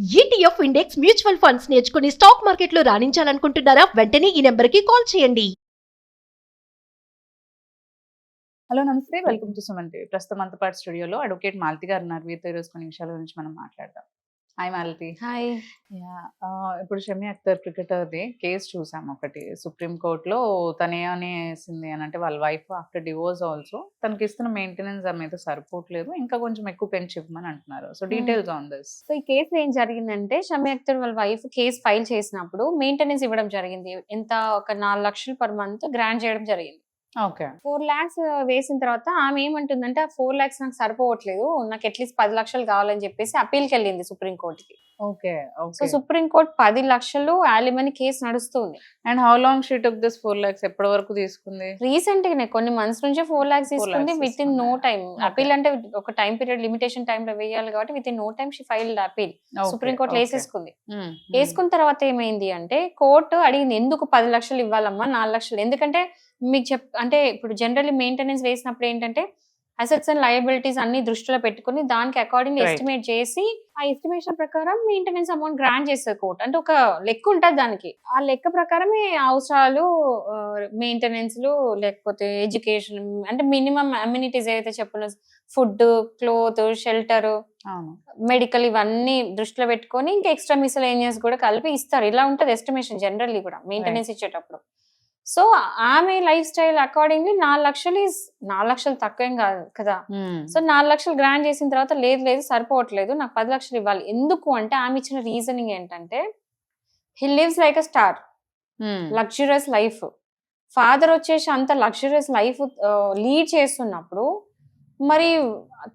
ETF index mutual funds నేర్చుకుని stock మార్కెట్లో రాణించాలనుకుంటున్నారా? వెంటనే ఈ నెంబర్కి కాల్ చేయండి. హలో నమస్తే. వెల్కమ్ టు సుమన్ టీవీ ప్రస్తుతం అంతపాటు స్టూడియోలో అడ్వకేట్ మాలతి గారు ఉన్నారు. వీరితో ఈరోజు కొన్ని విషయాల గురించి మనం మాట్లాడదాం. హాయ్ మాలతి హాయ్ ఇప్పుడు షమి అఖ్తర్ క్రికెటర్ది కేసు చూసాం ఒకటి. సుప్రీం కోర్టులో తను ఏమనేసింది అని అంటే వాళ్ళ వైఫ్ ఆఫ్టర్ డివోర్స్ ఆల్సో తనకి ఇస్తున్న మెయింటెనెన్స్ మీద సరిపోవట్లేదు. ఇంకా కొంచెం ఎక్కువ పెంచి ఇవ్వమని అంటున్నారు so details on this so ఈ కేసు ఏం జరిగిందంటే షమి అఖ్తర్ వాళ్ళ వైఫ్ కేసు ఫైల్ చేసినప్పుడు మెయింటెనెన్స్ ఇవ్వడం జరిగింది. ఎంత? ఒక నాలుగు లక్షలు పర్ మంత్ గ్రాంట్ చేయడం జరిగింది. ఫోర్ లాక్స్ వేసిన తర్వాత ఆమె ఏమంటుందంటే ఆ ఫోర్ లాక్స్ నాకు సరిపోవట్లేదు. నాకు అట్లీస్ట్ పది లక్షలు కావాలని చెప్పేసి అప్పీల్కి వెళ్ళింది సుప్రీం కోర్టుకి ఓకే సో సుప్రీం కోర్ట్ పది లక్షలు యాలిమని కేసు నడుస్తుంది. And how long she took this four lakhs ఎప్పటి వరకు తీసుకుంది? రీసెంట్ గానే కొన్ని మంత్స్ నుంచే ఫోర్ లాక్స్ తీసుకుంది విత్ ఇన్ నో తీసుకుందా? Time Okay. అప్పీల్ అంటే ఒక టైం పీరియడ్ లిమిటేషన్ టైం లో వేయాలి కాబట్టి within no time she file appeal supreme court వేసేసుకుంది. వేసుకున్న తర్వాత ఏమైంది అంటే కోర్టు అడిగింది ఎందుకు పది లక్షలు ఇవ్వాలమ్మా? నాలుగు లక్షలు. ఎందుకంటే మీకు చెప్ అంటే ఇప్పుడు జనరల్లీ మెయింటెనెన్స్ వేసినప్పుడు ఏంటంటే అసెట్స్ అండ్ లయబిలిటీస్ అన్ని దృష్టిలో పెట్టుకుని దానికి అకార్డింగ్. ఎస్టిమేట్ చేసి ఆ ఎస్టిమేషన్ ప్రకారం మెయింటెనెన్స్ అమౌంట్ గ్రాంట్ చేస్తారు కోర్ట్ అంటే ఒక లెక్క ఉంటుంది దానికి. ఆ లెక్క ప్రకారమే అవసరాలు మెయింటెనెన్స్ లేకపోతే ఎడ్యుకేషన్ అంటే మినిమం అమ్యూనిటీస్ ఏదైతే చెప్పిన ఫుడ్ క్లోత్ షెల్టర్ మెడికల్ ఇవన్నీ దృష్టిలో పెట్టుకొని ఇంకా ఎక్స్ట్రా మిసలేనియస్ కూడా కలిపి ఇస్తారు. ఇలా ఉంటుంది ఎస్టిమేషన్ జనరల్లీ కూడా మెయింటెనెన్స్ ఇచ్చేటప్పుడు. సో ఆమె లైఫ్ స్టైల్ అకార్డింగ్లీ నాలుగు లక్షలు is నాలుగు లక్షలు తక్కువేం కాదు కదా. సో నాలుగు లక్షలు గ్రాండ్ చేసిన తర్వాత లేదు లేదు సరిపోవట్లేదు నాకు పది లక్షలు ఇవ్వాలి. ఎందుకు అంటే ఆమె ఇచ్చిన రీజనింగ్ ఏంటంటే he lives like a star. Luxurious life. Father వచ్చేసి అంత లగ్జరియస్ లైఫ్ లీడ్ చేస్తున్నప్పుడు మరి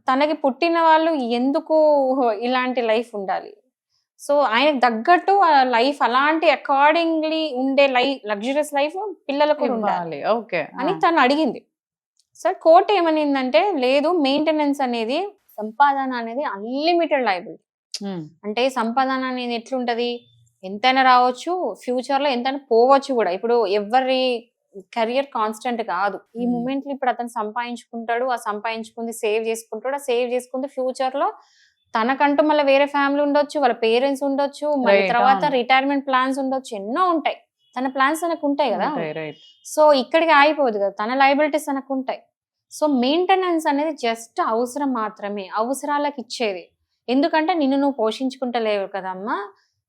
తనకి పుట్టిన వాళ్ళు ఎందుకు ఇలాంటి లైఫ్ ఉండాలి? సో ఆయనకు తగ్గట్టు లైఫ్ అలాంటి అకార్డింగ్లీ ఉండే లైఫ్ లగ్జరియస్ లైఫ్ పిల్లలకు ఉండాలి. ఓకే. అని తను అడిగింది. సార్ కోర్టు ఏమనిందంటే లేదు మెయింటెనెన్స్ అనేది సంపాదన అనేది అన్లిమిటెడ్ లైబిలిటీ అంటే సంపాదన అనేది ఎట్లుంటది? ఎంతైనా రావచ్చు ఫ్యూచర్లో ఎంతైనా పోవచ్చు కూడా. ఇప్పుడు ఎవరి కెరియర్ కాన్స్టెంట్ కాదు. ఈ. మూమెంట్లో ఇప్పుడు అతను సంపాదించుకుంటాడు ఆ సంపాదించుకుంది సేవ్ చేసుకుంటాడు ఆ సేవ్ చేసుకుంది ఫ్యూచర్లో తనకంటూ మళ్ళీ వేరే ఫ్యామిలీ ఉండొచ్చు వాళ్ళ పేరెంట్స్ ఉండొచ్చు మళ్ళీ తర్వాత. రిటైర్మెంట్ ప్లాన్స్ ఉండొచ్చు ఎన్నో ఉంటాయి. తన ప్లాన్స్ తనకు ఉంటాయి కదా సో ఇక్కడికి ఆగిపోదు కదా. తన లైబిలిటీస్ తనకు ఉంటాయి సో మెయింటెనెన్స్ అనేది జస్ట్ అవసరం మాత్రమే. అవసరాలకు ఇచ్చేది. ఎందుకంటే నిన్ను నువ్వు పోషించుకుంటలేవు కదమ్మా.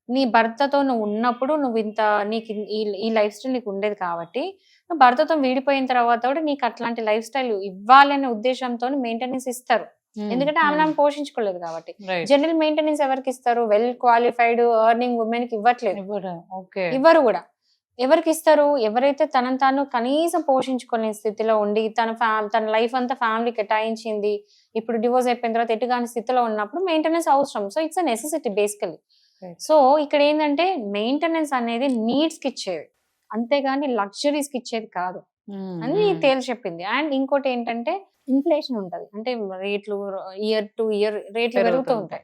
నీ భర్తతో నువ్వు ఉన్నప్పుడు నువ్వు ఇంత నీకు ఈ లైఫ్ స్టైల్ నీకు ఉండేది కాబట్టి నువ్వు భర్తతో విడిపోయిన తర్వాత కూడా నీకు అట్లాంటి లైఫ్ స్టైల్ ఇవ్వాలి అనే ఉద్దేశంతో మెయింటెనెన్స్ ఇస్తారు. ఎందుకంటే ఆమె ఆమె పోషించుకోలేదు కాబట్టి. జనరల్ మెయింటెనెన్స్ ఎవరికి ఇస్తారు? వెల్ క్వాలిఫైడ్ ఎర్నింగ్ ఉమెన్కి ఇవ్వట్లేదు. ఇవ్వరు. కూడా. ఎవరికి ఇస్తారు? ఎవరైతే తనను తాను కనీసం పోషించుకునే స్థితిలో ఉండి తన ఫ్యా తన లైఫ్ అంతా ఫ్యామిలీ కేటాయించింది ఇప్పుడు డివోర్స్ అయిపోయిన తర్వాత ఎటుగాని స్థితిలో ఉన్నప్పుడు మెయింటెనెన్స్ అవసరం. So it's a necessity basically. So ఇక్కడ ఏంటంటే మెయింటెనెన్స్ అనేది నీడ్స్కి ఇచ్చేది. అంతేగాని లగ్జరీస్కి ఇచ్చేది కాదు. అని తేల్చి చెప్పింది. అండ్ ఇంకోటి ఏంటంటే ఇన్ఫ్లేషన్ ఉంటది. అంటే రేట్లు ఇయర్ టు ఇయర్ రేట్లు పెరుగుతూ ఉంటాయి.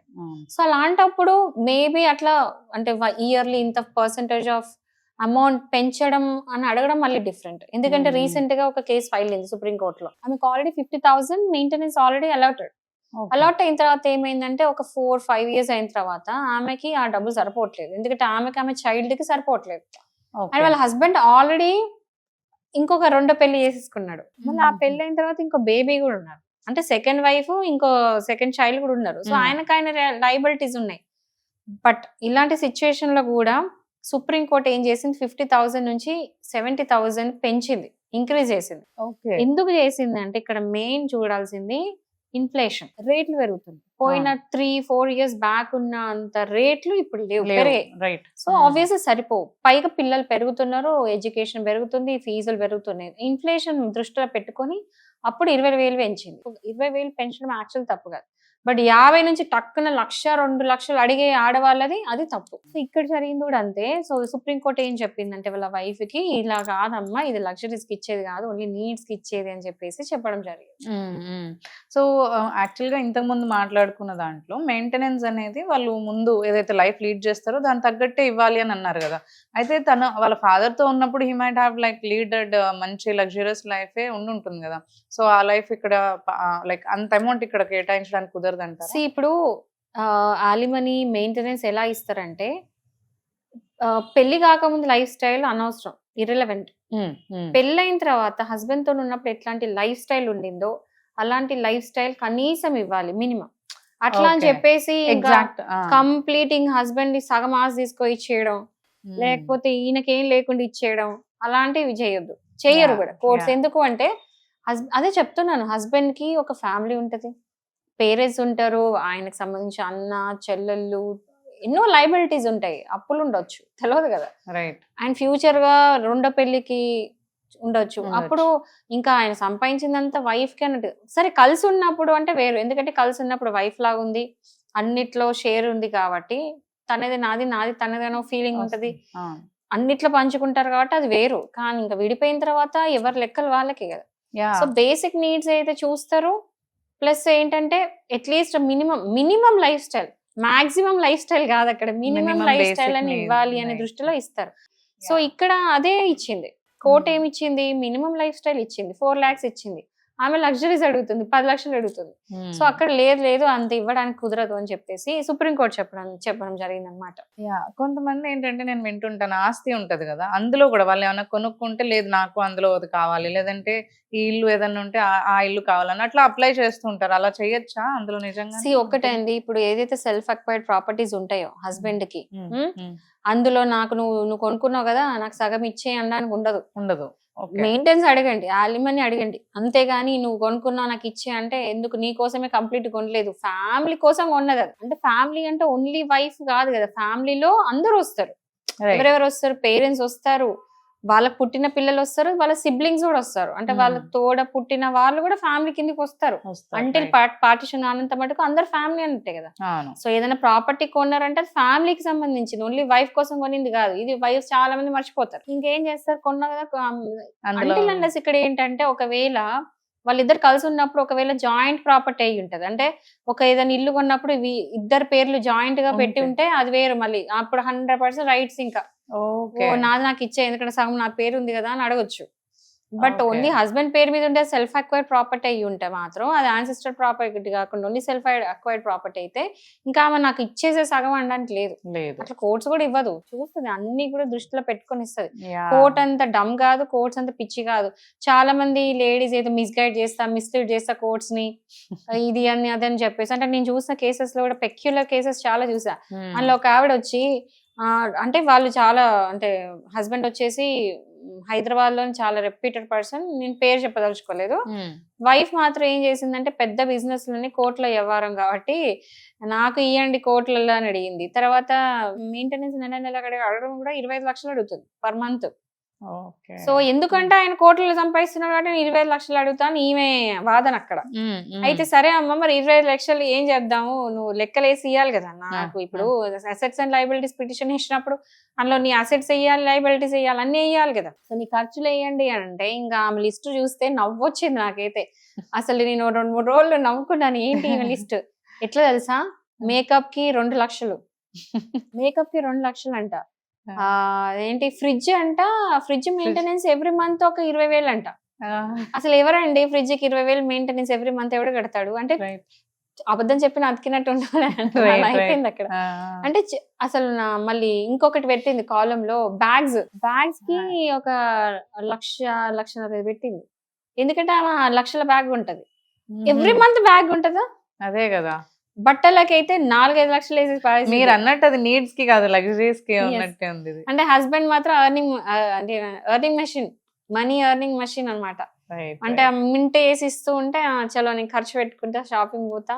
సో అలాంటప్పుడు మేబీ అట్లా అంటే ఇయర్లీ ఇంత పర్సంటేజ్ ఆఫ్ అమౌంట్ పెంచడం అని అడగడం మళ్ళీ డిఫరెంట్ ఎందుకంటే. రీసెంట్గా ఒక కేసు ఫైల్ అయింది సుప్రీం కోర్టులో ఆమెకు already fifty thousand maintenance already allotted allot అయిన తర్వాత ఏమైందంటే ఒక ఫోర్ ఫైవ్ ఇయర్స్ అయిన తర్వాత ఆమెకి ఆ డబ్బులు సరిపోవట్లేదు. ఎందుకంటే ఆమెకి ఆమె చైల్డ్కి సరిపోవట్లేదు. అండ్ వాళ్ళ హస్బెండ్ ఆల్రెడీ ఇంకొక రెండో పెళ్ళి చేసేసుకున్నాడు. మళ్ళీ ఆ. పెళ్ళి అయిన తర్వాత ఇంకో బేబీ కూడా ఉన్నారు. అంటే సెకండ్ వైఫ్ ఇంకో సెకండ్ చైల్డ్ కూడా ఉన్నారు. సో. ఆయనకు ఆయన లైబిలిటీస్ ఉన్నాయి. బట్ ఇలాంటి సిచ్యువేషన్లో కూడా సుప్రీం కోర్ట్ ఏం చేసింది? ఫిఫ్టీ థౌసండ్ నుంచి సెవెంటీ థౌసండ్ పెంచింది. ఇంక్రీజ్ చేసింది. ఎందుకు చేసింది అంటే ఇక్కడ మెయిన్ చూడాల్సింది ఇన్ఫ్లేషన్. రేట్లు పెరుగుతుంది పోయిన త్రీ ఫోర్ ఇయర్స్ బ్యాక్ ఉన్న అంత రేట్లు ఇప్పుడు లేవు. రైట్. సో ఆబ్వియస్లీ సరిపోవు. పైగా పిల్లలు పెరుగుతున్నారు ఎడ్యుకేషన్ పెరుగుతుంది ఫీజులు పెరుగుతున్నాయి. ఇన్ఫ్లేషన్ దృష్టిలో పెట్టుకొని అప్పుడు ఇరవై వేలు పెంచింది. ఇరవై వేలు పెంచడం యాక్చువల్ తప్పు కాదు. బట్ యాభై నుంచి టక్కున లక్ష రెండు లక్షలు అడిగే ఆడవాళ్ళది అది తప్పు. సో ఇక్కడ జరిగింది కూడా అంతే. సో సుప్రీం కోర్ట్ ఏం చెప్పిందంటే వాళ్ళ వైఫ్కి ఇలా కాదమ్మా ఇది లగ్జరీస్కి ఇచ్చేది కాదు ఓన్లీ నీడ్స్కి ఇచ్చేది అని చెప్పేసి చెప్పడం జరిగింది. సో యాక్చువల్గా ఇంతకు ముందు మాట్లాడుకున్న దాంట్లో మెయింటెనెన్స్ అనేది వాళ్ళు ముందు ఏదైతే లైఫ్ లీడ్ చేస్తారో దాని తగ్గట్టే ఇవ్వాలి అని అన్నారు కదా. అయితే తన వాళ్ళ ఫాదర్తో ఉన్నప్పుడు he might have like leaded మంచి లగ్జరియస్ లైఫే ఉండి ఉంటుంది కదా. సో ఆ లైఫ్ ఇక్కడ లైక్ అంత అమౌంట్ ఇక్కడ కేటాయించడానికి కుదరదు కుదరదంటారా? See, ఇప్పుడు ఆలిమనీ మెయింటెనెన్స్ ఎలా ఇస్తారంటే పెళ్ళి కాకముందు లైఫ్ స్టైల్ అనవసరం ఇర్రెలవెంట్. పెళ్ళైన తర్వాత హస్బెండ్తో ఉన్నప్పుడు ఎట్లాంటి లైఫ్ స్టైల్ ఉండిందో అలాంటి లైఫ్ స్టైల్ కనీసం ఇవ్వాలి మినిమం అట్లా అని. చెప్పేసి ఎగ్జాక్ట్ కంప్లీటింగ్ హస్బెండ్ సగం ఆస్ తీసుకొని ఇచ్చేయడం లేకపోతే ఈయనకేం లేకుండా ఇచ్చేయడం అలాంటివి చేయొద్దు. చేయరు కూడా. కోర్స్. ఎందుకు అంటే అదే చెప్తున్నాను హస్బెండ్కి ఒక ఫ్యామిలీ ఉంటది. పేరెంట్స్ ఉంటారు ఆయనకు సంబంధించి అన్న చెల్లెళ్ళు ఎన్నో లైబిలిటీస్ ఉంటాయి. అప్పులు ఉండొచ్చు. తెలియదు కదా. రైట్. అండ్ ఫ్యూచర్గా రెండో పెళ్ళికి ఉండొచ్చు. అప్పుడు ఇంకా ఆయన సంపాదించిందంతా వైఫ్కి అన్నట్టు. సరే కలిసి ఉన్నప్పుడు అంటే వేరు. ఎందుకంటే కలిసి ఉన్నప్పుడు వైఫ్ లాగా ఉంది. అన్నిట్లో షేర్ ఉంది కాబట్టి తనది నాది నాది తనది అనో ఫీలింగ్ ఉంటది. అన్నిట్లో పంచుకుంటారు కాబట్టి అది వేరు. కానీ ఇంకా విడిపోయిన తర్వాత ఎవరి లెక్కలు వాళ్ళకే కదా. సో బేసిక్ నీడ్స్ అయితే చూస్తారు ప్లస్ ఏంటంటే at least minimum minimum life style maximum life style కాదు అక్కడ. మినిమం లైఫ్ స్టైల్ అని ఇవ్వాలి అనే. దృష్టిలో ఇస్తారు. సో ఇక్కడ అదే ఇచ్చింది. కోర్ట్ ఏమి ఇచ్చింది? మినిమం లైఫ్ స్టైల్ ఇచ్చింది. ఫోర్ లాక్స్ ఇచ్చింది. ఆమె లగ్జరీస్ అడుగుతుంది పది లక్షలు అడుగుతుంది. సో అక్కడ లేదు లేదు అంత ఇవ్వడానికి కుదరదు అని చెప్పేసి సుప్రీంకోర్టు చెప్పడం చెప్పడం జరిగింది అనమాట కొంతమంది ఏంటంటే నేను వింటుంటాను ఆస్తి ఉంటది కదా అందులో కూడా వాళ్ళు ఏమైనా కొనుక్కుంటే లేదు నాకు అందులో అది కావాలి లేదంటే ఈ ఇల్లు ఏదైనా ఉంటే ఆ- ఇల్లు కావాలని అట్లా అప్లై చేస్తూ ఉంటారు. అలా చేయొచ్చా అందులో నిజంగా అండి ఇప్పుడు ఏదైతే సెల్ఫ్ అక్వైర్డ్ ప్రాపర్టీస్ ఉంటాయో హస్బెండ్కి Hmm? అందులో నాకు నువ్వు నువ్వు కొనుక్కున్నావు కదా నాకు సగం ఇచ్చే అనడానికి ఉండదు. ఉండదు. మెయింటెన్స్ అడగండి ఆలిమని అడగండి. అంతేగాని నువ్వు కొనుక్కున్నావు నాకు ఇచ్చే అంటే ఎందుకు? నీ కోసమే కంప్లీట్ కొనలేదు. ఫ్యామిలీ కోసం కొన్నది అది. అంటే ఫ్యామిలీ అంటే ఓన్లీ వైఫ్ కాదు కదా. ఫ్యామిలీలో అందరూ వస్తారు. ఎవరెవరు వస్తారు? పేరెంట్స్ వస్తారు. వాళ్ళకి పుట్టిన పిల్లలు వస్తారు వాళ్ళ సిబ్లింగ్స్ కూడా వస్తారు. అంటే వాళ్ళ. తోడ పుట్టిన వాళ్ళు కూడా ఫ్యామిలీ కిందకి వస్తారు. అంటే పార్టిషన్ కానంత మటుకు అందరు ఫ్యామిలీ అంటే కదా. సో ఏదైనా ప్రాపర్టీ కొన్నారంటే ఫ్యామిలీకి సంబంధించింది. ఓన్లీ వైఫ్ కోసం కొనింది కాదు. ఇది వైఫ్ చాలా మంది మర్చిపోతారు. ఇంకేం చేస్తారు? కొన్నా కదా అంటే ఇక్కడ ఏంటంటే ఒకవేళ వాళ్ళిద్దరు కలిసి ఉన్నప్పుడు ఒకవేళ జాయింట్ ప్రాపర్టీ అయి ఉంటది. అంటే ఒక ఏదైనా ఇల్లు కొన్నప్పుడు ఇద్దరు పేర్లు జాయింట్గా పెట్టి. ఉంటే. అది వేరు మళ్ళీ. అప్పుడు హండ్రెడ్ పర్సెంట్ రైట్స్ ఇంకా. ఓ నాది నాకు ఇచ్చే ఎందుకంటే సగం నా పేరు ఉంది కదా అని అడగొచ్చు. బట్. ఓన్లీ హస్బెండ్ పేరు మీద ఉంటే సెల్ఫ్ అక్వైర్డ్ ప్రాపర్టీ అయ్యి ఉంటే మాత్రం అది ఆన్సిస్టర్ ప్రాపర్టీ కాకుండా ఓన్లీ సెల్ఫ్ అక్వైర్డ్ ప్రాపర్టీ అయితే ఇంకా ఆమె నాకు ఇచ్చేసే సగం అనడానికి లేదు. లేదు. అట్లా కోర్ట్స్ కూడా ఇవ్వదు. చూస్తుంది అన్ని కూడా దృష్టిలో పెట్టుకొని ఇస్తుంది. కోర్ట్ అంత డమ్ కాదు కోర్ట్స్ అంత పిచ్చి కాదు. చాలా మంది లేడీస్ ఏదో మిస్గైడ్ చేస్తా మిస్లీడ్ చేస్తా కోర్ట్స్ని ఇది అని అదని చెప్పేసి. అంటే నేను చూసిన కేసెస్లో కూడా పెక్యులర్ కేసెస్ చాలా చూసా. Hmm. అందులో ఒక ఆవిడ వచ్చి అంటే వాళ్ళు చాలా అంటే హస్బెండ్ వచ్చేసి హైదరాబాద్లో చాలా రెప్యూటెడ్ పర్సన్ నేను పేరు చెప్పదలుచుకోలేదు. వైఫ్ మాత్రం ఏం చేసిందంటే పెద్ద బిజినెస్లోని కోర్టులో వ్యవహారం కాబట్టి నాకు ఇవ్వండి కోర్టులలో అని అడిగింది తర్వాత మెయింటెనెన్స్ నెల నెల అడగ- అడగడం కూడా ఇరవై ఐదు లక్షలు అడుగుతుంది పర్ మంత్. సో ఎందుకంటే ఆయన కోర్టులో సంపాదిస్తున్నాడు కాబట్టి నేను ఇరవై ఐదు లక్షలు అడుగుతాను ఈమె వాదన అక్కడ. అయితే సరే అమ్మ మరి ఇరవై ఐదు లక్షలు ఏం చేద్దాము? నువ్వు లెక్కలేసి ఇవ్వాలి కదా నాకు. ఇప్పుడు అసెట్స్ అండ్ లైబిలిటీస్ పిటిషన్ ఇచ్చినప్పుడు అందులో నీ అసెట్స్ వేయాలి లైబిలిటీస్ వేయాలి అన్ని వేయాలి కదా. సో నీ ఖర్చులు వేయండి అని అంటే ఇంకా ఆమె లిస్ట్ చూస్తే నవ్వొచ్చింది నాకైతే. అసలు నేను రెండు మూడు రోజులు నవ్వుకున్నాను ఏంటి ఈమె లిస్ట్? ఎట్లా తెలుసా? మేకప్కి రెండు లక్షలు. మేకప్కి రెండు లక్షలు అంట ఆ, ఏంటి ఫ్రిడ్జ్ అంట ఫ్రిడ్జ్ మెయింటెనెన్స్ ఎవ్రీ మంత్ ఒక ఇరవై వేలు అంట. అసలు ఎవరండి ఫ్రిడ్జ్కి ఇరవై వేలు మెయింటెనెన్స్ ఎవ్రీ మంత్ ఎవడు కడతాడు? అంటే. అబద్ధం చెప్పిన అతికినట్టు ఉండాలి. అయిపోయింది అక్కడ. అంటే అసలు నా మళ్ళీ ఇంకొకటి పెట్టింది కాలం లో బ్యాగ్స్. బ్యాగ్స్కి ఒక లక్ష లక్షన్నర పెట్టింది. ఎందుకంటే ఆమె లక్షల బ్యాగ్ ఉంటది. ఎవ్రీ. మంత్ బ్యాగ్ ఉంటదా? అదే కదా. బట్టలకైతే నాలుగైదు లక్షలు వేసి. మీరు అన్నట్టు అది నీడ్స్కి కాదు లగ్జరీస్కి ఉన్నట్టే ఉంది అంటే హస్బెండ్ మాత్రం ఎర్నింగ్ అంటే earning machine money earning machine అన్నమాట Right, అంటే మింట్ వేసి ఇస్తూ ఉంటే "ఆ, చలో నేను ఖర్చు పెట్టుకుంటా షాపింగ్ పోతా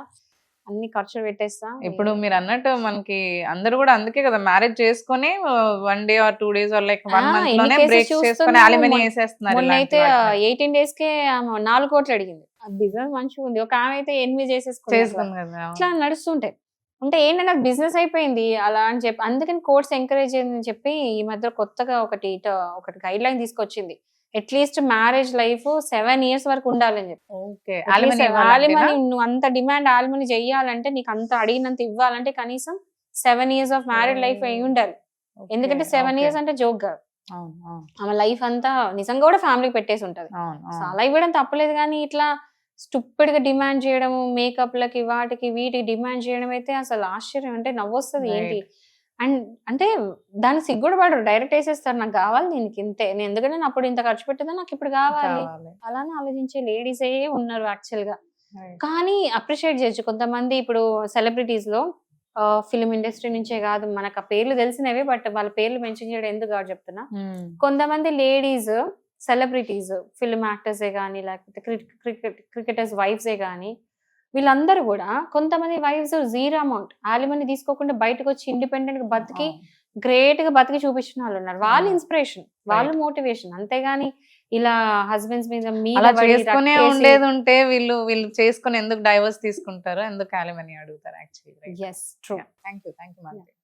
అన్ని ఖర్చులు పెట్టేస్తా ఇప్పుడు మీరు అన్నట్టు మనకి అందరూ కూడా అందుకే కదా మ్యారేజ్ చేసుకొని one day or two days or like one మంత్లోనే break చేసుకొని. అలిమనీ వేసేస్తున్నారు అయితే. ఎయిటీన్ డేస్ కే నాలుగు కోట్లు అడిగింది బిజినెస్ మంచిగా ఉంది ఒక ఆమె అయితే ఎనిమిది చేసేసుకుంది ఇట్లా నడుస్తుంటాయి. అంటే ఏంటంటే బిజినెస్ అయిపోయింది అలా అని చెప్పి అందుకని కోర్స్ ఎంకరేజ్ అని చెప్పి ఈ మధ్య కొత్తగా ఒకటి ఒకటి గైడ్ లైన్ తీసుకొచ్చింది. At least marriage life seven years వరకు ఉండాలని చెప్పి. alimony నువ్వు అంత డిమాండ్ ఆలిమనీ చెయ్యాలంటే నీకు అంత అడిగినంత ఇవ్వాలంటే కనీసం seven years of married life అయి ఉండాలి. ఎందుకంటే సెవెన్ ఇయర్స్ అంటే జోక్ కాదు. ఆమె లైఫ్ అంతా నిజంగా కూడా ఫ్యామిలీకి పెట్టేసి ఉంటది. అలా ఇవ్వడం తప్పలేదు కానీ ఇట్లా స్టూపిడ్గా డిమాండ్ చేయడము మేకప్లకి వాటికి వీటికి డిమాండ్ చేయడం అయితే అసలు ఆశ్చర్యం. అంటే నవ్వొస్తుంది ఏంటి? అండ్ అంటే దాన్ని సిగ్గుడు పడరు డైరెక్ట్ వేసేస్తారు. నాకు కావాలి దీనికి ఇంతే. నేను ఎందుకంటే నేను అప్పుడు ఇంత ఖర్చు పెట్టిందా? నాకు ఇప్పుడు కావాలి. అలానే ఆలోచించే లేడీసే ఉన్నారు యాక్చువల్గా. కానీ అప్రిషియేట్ చేయొచ్చు. కొంతమంది ఇప్పుడు సెలబ్రిటీస్లో ఫిలిం ఇండస్ట్రీ నుంచే కాదు మనకు ఆ పేర్లు తెలిసినవి బట్ వాళ్ళ పేర్లు మెన్షన్ చేయడం ఎందుకు కాదు చెప్తున్నా. కొంతమంది లేడీస్ సెలబ్రిటీస్ ఫిల్మ్ యాక్టర్సే కానీ లేకపోతే క్రికెట్ క్రికెటర్స్ వైఫ్సే కానీ వీళ్ళందరూ కూడా కొంతమంది వైఫ్స్ జీరో అమౌంట్ ఆలిమని తీసుకోకుండా బయటకు వచ్చి ఇండిపెండెంట్గా బతికి గ్రేట్గా బతికి చూపించిన వాళ్ళు ఉన్నారు. వాళ్ళు. ఇన్స్పిరేషన్ వాళ్ళు మోటివేషన్ అంతేగాని ఇలా హస్బెండ్స్ మీద చేసుకునే ఉండేది ఉంటే వీళ్ళు వీళ్ళు చేసుకుని ఎందుకు డైవర్స్ తీసుకుంటారు? ఎందుకు అలిమని అడుగుతారు actually yes true. Thank you thank you